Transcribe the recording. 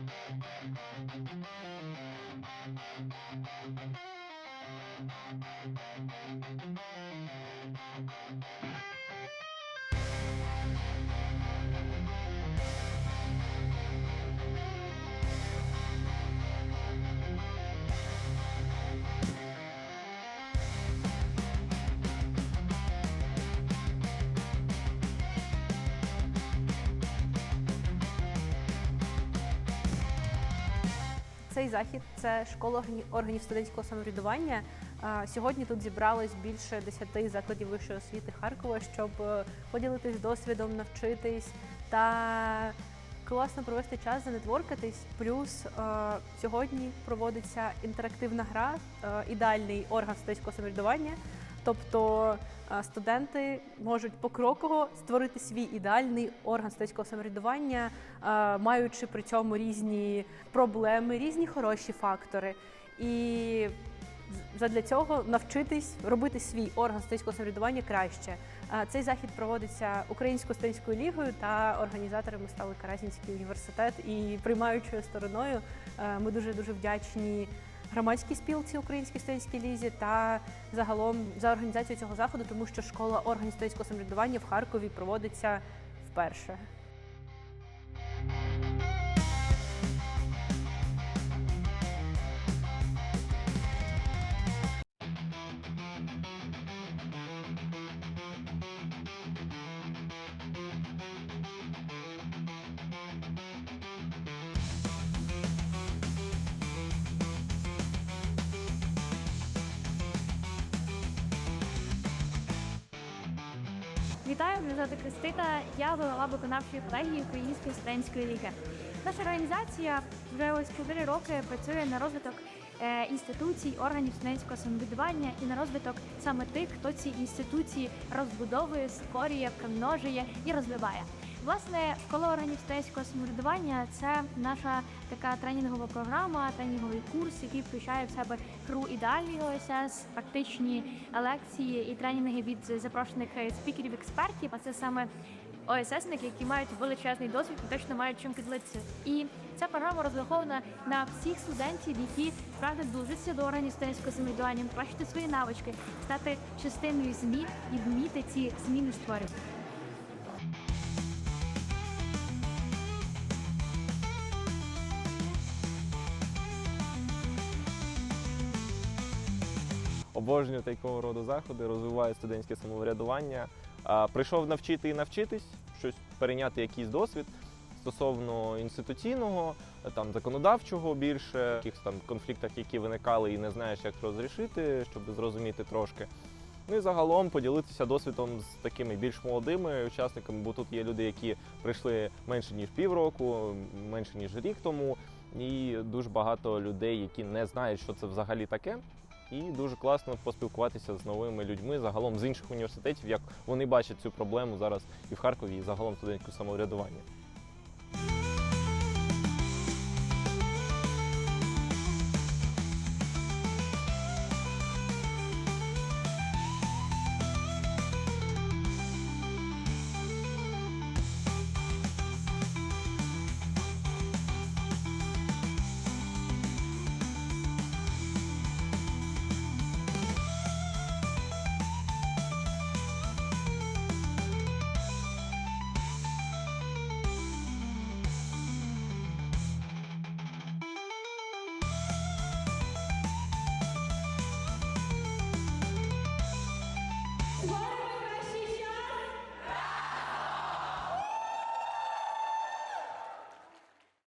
Thank Цей захід це школа органі- органів студентського самоврядування. Сьогодні тут зібралось більше 10 закладів вищої освіти Харкова, щоб е, поділитись досвідом, навчитись та класно провести час, занетворкатись. Плюс е, сьогодні проводиться інтерактивна гра, е, ідеальний орган студентського самоврядування. Тобто е, студенти можуть покроково створити свій ідеальний орган студентського самоврядування, е, маючи при цьому різні проблеми, різні хороші фактори. І задля цього навчитись робити свій орган студентського самоврядування краще. Е, Цей захід проводиться Українською студентською лігою та організаторами стали Каразінський університет і приймаючою стороною. Ми дуже дуже вдячні громадській спілці Українській студентській лізі та загалом за організацію цього заходу, тому що школа органів студентського самоврядування в Харкові проводиться вперше. Вітаю, мене звати Кристина. Я голова виконавчої колегії Української студентської ліги. Наша організація вже ось 4 роки працює на розвиток е, інституцій, органів студентського самоврядування і на розвиток саме тих, хто ці інституції розбудовує, створює, примножує і розвиває. Власне, школа органів самоврядування це наша така тренінгова програма, тренінговий курс, який включає в себе гру ідеальний ОСС, практичні лекції і тренінги від запрошених е, спікерів-експертів. А це саме ОССники, які мають величезний досвід і точно мають чим підлитися. І ця програма розрахована на всіх студентів, які прагнуть долучитися до органів студентського самоврядування, покращити свої навички, стати частиною змін і вміти ці зміни створювати. Обожнюю такого роду заходи, розвиваю студентське самоврядування. Прийшов навчити і навчитись, щось перейняти якийсь досвід стосовно інституційного, там законодавчого більше, якихось там конфліктах, які виникали, і не знаєш, як розрішити, щоб зрозуміти трошки. Ну і загалом поділитися досвідом з такими більш молодими учасниками, бо тут є люди, які прийшли менше ніж півроку, менше ніж рік тому, і дуже багато людей, які не знають, що це взагалі таке. І дуже класно поспілкуватися з новими людьми загалом з інших університетів, як вони бачать цю проблему зараз і в Харкові, і загалом студентського самоврядування. What?